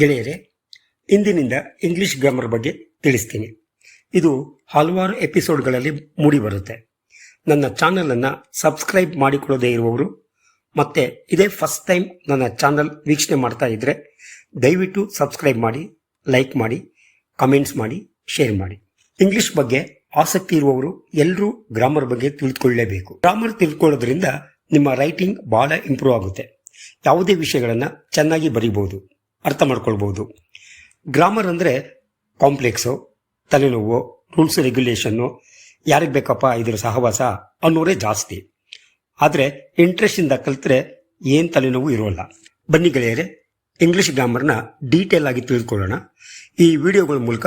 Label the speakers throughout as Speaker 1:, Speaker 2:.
Speaker 1: ಗೆಳೆಯರೆ, ಇಂದಿನಿಂದ English grammar ಬಗ್ಗೆ ತಿಳಿಸ್ತೀನಿ. ಇದು ಹಲವಾರು ಎಪಿಸೋಡ್ಗಳಲ್ಲಿ ಮೂಡಿಬರುತ್ತೆ. ನನ್ನ ಚಾನಲನ್ನು ಸಬ್ಸ್ಕ್ರೈಬ್ ಮಾಡಿಕೊಳ್ಳದೇ ಇರುವವರು, ಮತ್ತೆ ಇದೇ ಫಸ್ಟ್ ಟೈಮ್ ನನ್ನ ಚಾನಲ್ ವೀಕ್ಷಣೆ ಮಾಡ್ತಾ ಇದ್ದರೆ ದಯವಿಟ್ಟು ಸಬ್ಸ್ಕ್ರೈಬ್ ಮಾಡಿ ಲೈಕ್ ಮಾಡಿ ಕಮೆಂಟ್ಸ್ ಮಾಡಿ ಶೇರ್ ಮಾಡಿ. ಇಂಗ್ಲಿಷ್ ಬಗ್ಗೆ ಆಸಕ್ತಿ ಇರುವವರು ಎಲ್ಲರೂ ಗ್ರಾಮರ್ ಬಗ್ಗೆ ತಿಳ್ಕೊಳ್ಳೇಬೇಕು. ಗ್ರಾಮರ್ ತಿಳ್ಕೊಳ್ಳೋದ್ರಿಂದ ನಿಮ್ಮ ರೈಟಿಂಗ್ ಬಹಳ ಇಂಪ್ರೂವ್ ಆಗುತ್ತೆ. ಯಾವುದೇ ವಿಷಯಗಳನ್ನು ಚೆನ್ನಾಗಿ ಬರೀಬಹುದು. ಅರ್ಥ ಮಾಡ್ಕೊಳ್ಬೋದು ಗ್ರಾಮರ್ ಅಂದರೆ ಕಾಂಪ್ಲೆಕ್ಸು ತಲೆನೋವು ರೂಲ್ಸ್ ರೆಗ್ಯುಲೇಷನ್ನು ಯಾರಿಗೆ ಬೇಕಪ್ಪ ಇದ್ರ ಸಹವಾಸ ಅನ್ನೋರೇ ಜಾಸ್ತಿ. ಆದರೆ ಇಂಟ್ರೆಸ್ಟಿಂದ ಕಲಿತ್ರೆ ಏನು ತಲೆನೋವು ಇರೋಲ್ಲ. ಬನ್ನಿ ಗೆಳೆಯರೆ ಇಂಗ್ಲಿಷ್ ಗ್ರಾಮರ್ನ ಡೀಟೇಲ್ ಆಗಿ ತಿಳಿದುಕೊಳ್ಳೋಣ ಈ ವಿಡಿಯೋಗಳ ಮೂಲಕ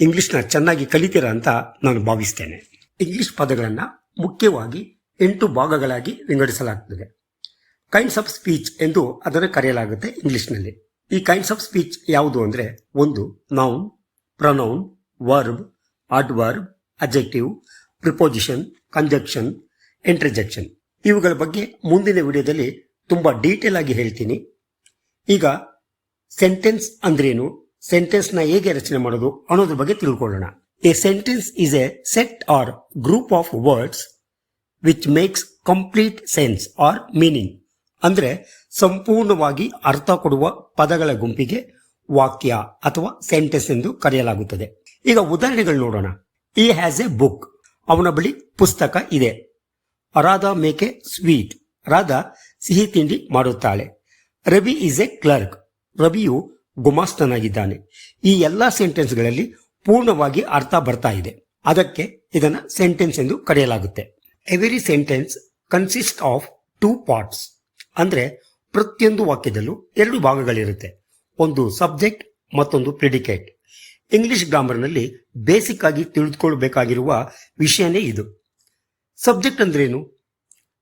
Speaker 1: ಇಂಗ್ಲಿಷ್ನ ಚೆನ್ನಾಗಿ ಕಲಿತೀರಾ ಅಂತ ನಾನು ಭಾವಿಸ್ತೇನೆ. ಇಂಗ್ಲಿಷ್ ಪದಗಳನ್ನು ಮುಖ್ಯವಾಗಿ ಎಂಟು ಭಾಗಗಳಾಗಿ ವಿಂಗಡಿಸಲಾಗುತ್ತದೆ ಕೈಂಡ್ಸ್ ಆಫ್ ಸ್ಪೀಚ್ ಎಂದು ಅದನ್ನು ಕರೆಯಲಾಗುತ್ತೆ ಇಂಗ್ಲಿಷ್ನಲ್ಲಿ ಈ ಕೈಂಡ್ಸ್ ಆಫ್ ಸ್ಪೀಚ್ ಯಾವುದು ಅಂದರೆ ಒಂದು noun pronoun verb adverb adjective preposition conjunction interjection ಇವುಗಳ ಬಗ್ಗೆ ಮುಂದಿನ ವಿಡಿಯೋದಲ್ಲಿ ತುಂಬ ಡೀಟೇಲ್ ಆಗಿ ಹೇಳ್ತೀನಿ. ಈಗ ಸೆಂಟೆನ್ಸ್ ಅಂದ್ರೇನು? ಸೆಂಟೆನ್ಸ್ನ ಹೇಗೆ ರಚನೆ ಮಾಡೋದು ಅನ್ನೋದ್ರ ಬಗ್ಗೆ ತಿಳ್ಕೊಳ್ಳೋಣ. A sentence is a set or group of words which makes complete sense or meaning ಅಂದ್ರೆ ಸಂಪೂರ್ಣವಾಗಿ ಅರ್ಥ ಕೊಡುವ ಪದಗಳ ಗುಂಪಿಗೆ ವಾಕ್ಯ ಅಥವಾ ಸೆಂಟೆನ್ಸ್ ಎಂದು ಕರೆಯಲಾಗುತ್ತದೆ. ಈಗ ಉದಾಹರಣೆಗಳು ನೋಡೋಣ. ಈ ಹ್ಯಾಸ್ ಎ ಬುಕ್ ಅವನ ಬಳಿ ಪುಸ್ತಕ ಇದೆ. Radha make a sweet. Radha ಸಿಹಿ ತಿಂಡಿ ಮಾಡುತ್ತಾಳೆ. ರವಿ ಇಸ್ ಎ ಕ್ಲರ್ಕ್ ರವಿಯು ಗುಮಾಸ್ತನಾಗಿದ್ದಾನೆ. ಈ ಎಲ್ಲಾ ಸೆಂಟೆನ್ಸ್ಗಳಲ್ಲಿ ಪೂರ್ಣವಾಗಿ ಅರ್ಥ ಬರ್ತಾ ಇದೆ. ಅದಕ್ಕೆ ಇದನ್ನ ಸೆಂಟೆನ್ಸ್ ಎಂದು ಕರೆಯಲಾಗುತ್ತೆ. Every sentence consist of two parts ಅಂದ್ರೆ ಪ್ರತಿಯೊಂದು ವಾಕ್ಯದಲ್ಲೂ ಎರಡು ಭಾಗಗಳಿರುತ್ತೆ. ಒಂದು ಸಬ್ಜೆಕ್ಟ್ ಮತ್ತೊಂದು ಪ್ರಿಡಿಕೇಟ್ ಇಂಗ್ಲಿಷ್ ಗ್ರಾಮರ್ನಲ್ಲಿ ಬೇಸಿಕ್ ಆಗಿ ತಿಳಿದುಕೊಳ್ಬೇಕಾಗಿರುವ ವಿಷಯನೇ ಇದು. ಸಬ್ಜೆಕ್ಟ್ ಅಂದ್ರೇನು?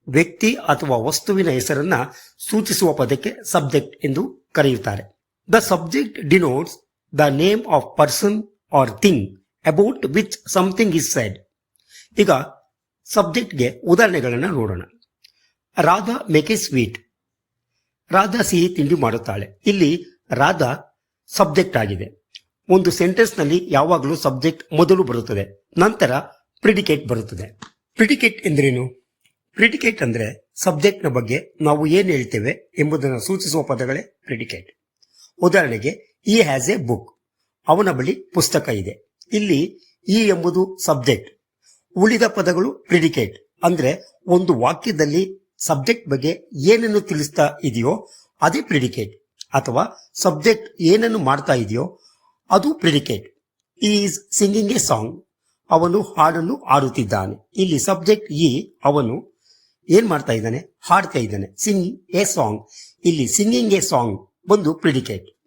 Speaker 1: ವ್ಯಕ್ತಿ ಅಥವಾ ವಸ್ತುವಿನ ಹೆಸರನ್ನ ಸೂಚಿಸುವ ಪದಕ್ಕೆ ಸಬ್ಜೆಕ್ಟ್ ಎಂದು ಕರೆಯುತ್ತಾರೆ. The subject denotes the name of person or thing about which something is said ಈಗ ಸಬ್ಜೆಕ್ಟ್ಗೆ ಉದಾಹರಣೆಗಳನ್ನು ನೋಡೋಣ. Radha make a sweet. Radha ಸಿಹಿ ತಿಂಡಿ ಮಾಡುತ್ತಾಳೆ. ಇಲ್ಲಿ ರಾಧಾ ಸಬ್ಜೆಕ್ಟ್ ಆಗಿದೆ. ಒಂದು ಸೆಂಟೆನ್ಸ್ನಲ್ಲಿ ಯಾವಾಗಲೂ ಸಬ್ಜೆಕ್ಟ್ ಮೊದಲು ಬರುತ್ತದೆ. ನಂತರ ಪ್ರಿಡಿಕೇಟ್ ಬರುತ್ತದೆ. ಪ್ರಿಡಿಕೇಟ್ ಎಂದ್ರೇನು? ಪ್ರಿಡಿಕೇಟ್ ಅಂದ್ರೆ ಸಬ್ಜೆಕ್ಟ್ನ ಬಗ್ಗೆ ನಾವು ಏನ್ ಹೇಳ್ತೇವೆ ಎಂಬುದನ್ನು ಸೂಚಿಸುವ ಪದಗಳೇ ಪ್ರಿಡಿಕೇಟ್ ಉದಾಹರಣೆಗೆ ಈ ಹ್ಯಾಸ್ ಎ ಬುಕ್ ಅವನ ಬಳಿ ಪುಸ್ತಕ ಇದೆ. ಇಲ್ಲಿ ಈ ಎಂಬುದು ಸಬ್ಜೆಕ್ಟ್ ಉಳಿದ ಪದಗಳು ಪ್ರಿಡಿಕೇಟ್ ಅಂದ್ರೆ ಒಂದು ವಾಕ್ಯದಲ್ಲಿ ಸಬ್ಜೆಕ್ಟ್ ಬಗ್ಗೆ ಏನನ್ನು ತಿಳಿಸ್ತಾ ಇದೆಯೋ ಅದೇ ಪ್ರಿಡಿಕೇಟ್. ಅಥವಾ ಸಬ್ಜೆಕ್ಟ್ ಏನನ್ನು ಮಾಡ್ತಾ ಇದೆಯೋ ಅದು predicate. Is singing a song ಅವನು ಹಾಡನ್ನು ಹಾಡುತ್ತಿದ್ದಾನೆ. ಇಲ್ಲಿ ಸಬ್ಜೆಕ್ಟ್ ಈ, ಅವನು ಏನ್ ಮಾಡ್ತಾ ಇದ್ದಾನೆ? ಹಾಡ್ತಾ ಇದ್ದಾನೆ. ಸಿಂಗಿಂಗ್ ಎ ಸಾಂಗ್ ಇಲ್ಲಿ ಸಿಂಗಿಂಗ್ ಎ ಸಾಂಗ್ ಒಂದು ಪ್ರಿಡಿಕೇಟ್.